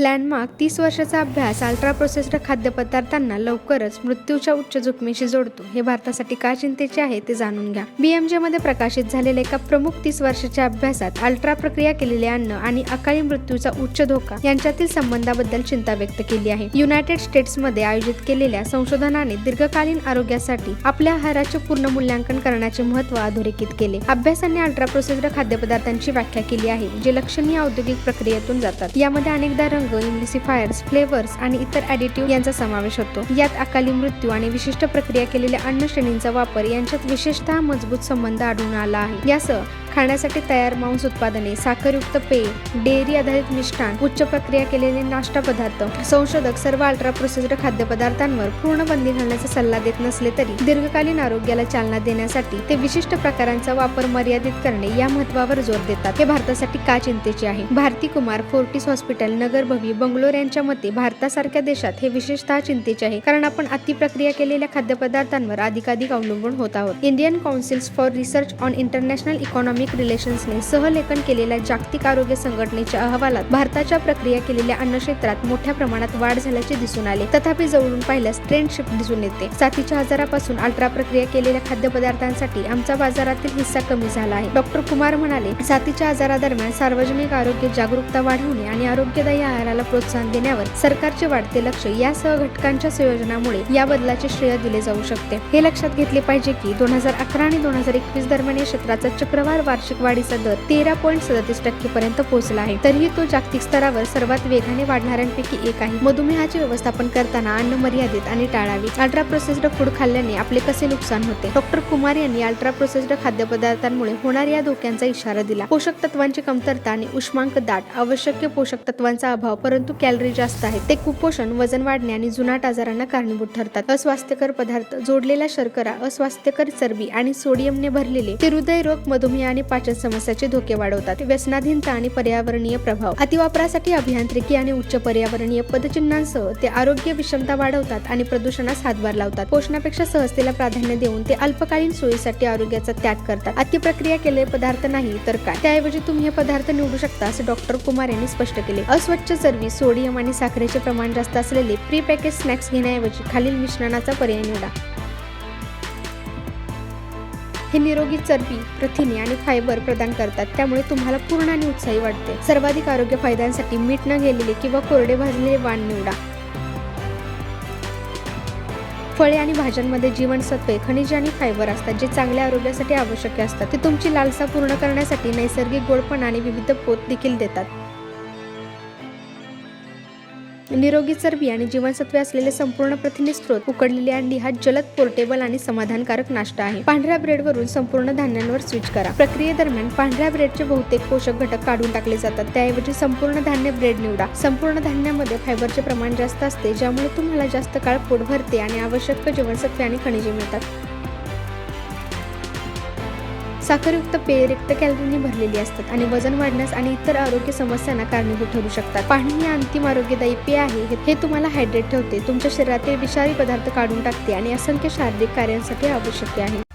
Landmark तीस वर्षाचा अभ्यास अल्ट्रा प्रोसेस्ड खाद्यपदार्थांना लवकरच मृत्यूच्या उच्च जोखमीशी जोडतो. हे भारतासाठी का चिंतेचे आहे ते जाणून घ्या. बीएमजे मध्ये प्रकाशित झालेल्या एका प्रमुख तीस वर्षाच्या अभ्यासात अल्ट्रा प्रक्रिया केलेले अन्न आणि अकाळी मृत्यूचा उच्च धोका यांच्यातील संबंधाबद्दल चिंता व्यक्त केली आहे. युनायटेड स्टेट्समध्ये आयोजित केलेल्या संशोधनाने दीर्घकालीन आरोग्यासाठी आपल्या आहाराचे पूर्ण मूल्यांकन करण्याचे महत्त्व अधोरेखित केले. अभ्यासाने अल्ट्रा प्रोसेस्ड खाद्यपदार्थांची व्याख्या केली आहे जे लक्षणीय औद्योगिक प्रक्रियेतून जातात. यामध्ये अनेकदा रंग इम्लिसिफायर्स फ्लेवर्स आणि इतर ॲडिटिव्ह यांचा समावेश होतो. यात अकाली मृत्यू आणि विशिष्ट प्रक्रिया केलेल्या अन्न श्रेणींचा वापर यांच्यात विशेषतः मजबूत संबंध आढळून आला आहे. यासह खाण्यासाठी तयार मांस उत्पादने साखरयुक्त पेय डेअरी आधारित मिष्टान उच्च प्रक्रिया केलेले नाश्ता पदार्थ संशोधक सर्व अल्ट्रा प्रोसेस्ड खाद्यपदार्थांवर पूर्ण बंदी घालण्याचा सल्ला देत नसले तरी दीर्घकालीन आरोग्याला चालना देण्यासाठी ते विशिष्ट प्रकारांचा वापर मर्यादित करणे या महत्वावर जोर देतात. हे भारतासाठी का चिंतेचे आहे? Bharti Kumar Fortis hospital Nagarbhavi Bangalore यांच्या मते भारतासारख्या देशात हे विशेषतः चिंतेचे आहे. कारण आपण अतिप्रक्रिया केलेल्या खाद्यपदार्थांवर अधिकाधिक अवलंबून होत आहोत. Indian councils for research on international economic रिलेशन्सने सहलेखन केलेल्या जागतिक आरोग्य संघटनेच्या अहवालात भारताच्या प्रक्रिया केलेल्या अन्न क्षेत्रात मोठ्या प्रमाणात वाढ झाल्याचे दिसून आले. तथापि जवळून पाहिल्यास ट्रेंड शिफ्ट दिसून येते. साथीच्या आजारापासून अल्ट्रा प्रक्रिया केलेल्या खाद्यपदार्थांसाठी आमचा बाजारातील हिस्सा कमी झाला आहे. डॉक्टर कुमार म्हणाले साथीच्या आजारादरम्यान सार्वजनिक आरोग्य जागरूकता वाढवणे आणि आरोग्यदायी आहाराला प्रोत्साहन देण्यावर सरकारचे वाढते लक्ष यासह घटकांच्या संयोजनामुळे या बदलाचे श्रेय दिले जाऊ शकते. हे लक्षात घेतले पाहिजे की दोन हजार अकरा आणि दोन हजार एकवीस दरम्यान या क्षेत्राचा चक्रवार वार्षिक वाढीचा दर तेरा पॉईंट सदतीस टक्के पर्यंत पोहोचला आहे. तरीही तो जागतिक स्तरावर सर्वात वेगाने वाढणाऱ्यांपैकी एक आहे. मधुमेहाचे व्यवस्थापन करताना अन्न मर्यादित आणि टाळावी. अल्ट्रा प्रोसेस्ड फूड खाल्ल्याने आपले कसे नुकसान होते? डॉक्टर कुमार यांनी अल्ट्रा प्रोसेस्ड खाद्यपदार्थांमुळे होणाऱ्या धोक्यांचा इशारा दिला. पोषक तत्वांची कमतरता आणि उष्मांक दाट आवश्यक पोषक तत्वांचा अभाव परंतु कॅलरी जास्त आहे ते कुपोषण वजन वाढणे आणि जुनाट आजारांना कारणीभूत ठरतात. अस्वास्थ्यकर पदार्थ जोडलेला शर्करा अस्वास्थ्यकर चरबी आणि सोडियमने भरलेले ते हृदयरोग मधुमेह आणि पाचन समस्याचे धोके वाढवतात. व्यसनाधीनता आणि पर्यावरणीय प्रभाव. अतिवापरासाठी अभियांत्रिकी आणि उच्च पर्यावरणीय पदचिन्हांसह ते आरोग्य विषमता वाढवतात आणि प्रदूषणास हातभार लावतात. पोषणापेक्षा सहजतेला प्राधान्य देऊन ते अल्पकालीन सोयीसाठी आरोग्याचा त्याग करतात. अतिप्रक्रिया केलेले पदार्थ नाही तर काय? त्याऐवजी तुम्ही हे पदार्थ निवडू शकता असं डॉक्टर कुमार यांनी स्पष्ट केले. अस्वच्छ चरबी सोडियम आणि साखरेचे प्रमाण जास्त असलेले प्री पॅकेज स्नॅक्स घेण्याऐवजी खालील मिश्रणाचा पर्याय निवडा. हे निरोगी चरबी प्रथिने आणि फायबर प्रदान करतात. त्यामुळे तुम्हाला पूर्ण आणि उत्साही वाटते. सर्वाधिक आरोग्य फायद्यांसाठी मीठ न गेलेले किंवा कोरडे भाजलेले वाण निवडा. फळे आणि भाज्यांमध्ये जीवनसत्वे खनिजे आणि फायबर असतात जे चांगल्या आरोग्यासाठी आवश्यक असतात. ते तुमची लालसा पूर्ण करण्यासाठी नैसर्गिक गोडपण आणि विविध पोत देखील देतात. निरोगी चरबी आणि जीवनसत्वे असलेले संपूर्ण प्रथिने स्त्रोत उकडलेली अंडी हा जलद पोर्टेबल आणि समाधानकारक नाश्ता आहे. पांढऱ्या ब्रेडवरून संपूर्ण धान्यांवर स्विच करा. प्रक्रियेदरम्यान पांढऱ्या ब्रेडचे बहुतेक पोषक घटक काढून टाकले जातात. त्याऐवजी संपूर्ण धान्य ब्रेड निवडा. संपूर्ण धान्यामध्ये फायबरचे प्रमाण जास्त असते ज्यामुळे तुम्हाला जास्त काळ पोट भरते आणि आवश्यक जीवनसत्वे आणि खनिजे मिळतात. साखरयुक्त पेय रिक्त कॅलरीनी भरलेली असतात आणि वजन वाढण्यास आणि इतर आरोग्य समस्यांना कारणीभूत ठरू शकतात. पाणी हे अंतिम आरोग्यदायी पेय आहे. हे- हे तुम्हाला हायड्रेट ठेवते. तुमच्या शरीरातील विषारी पदार्थ काढून टाकते आणि असंख्य शारीरिक कार्यांसाठी आवश्यक आहे.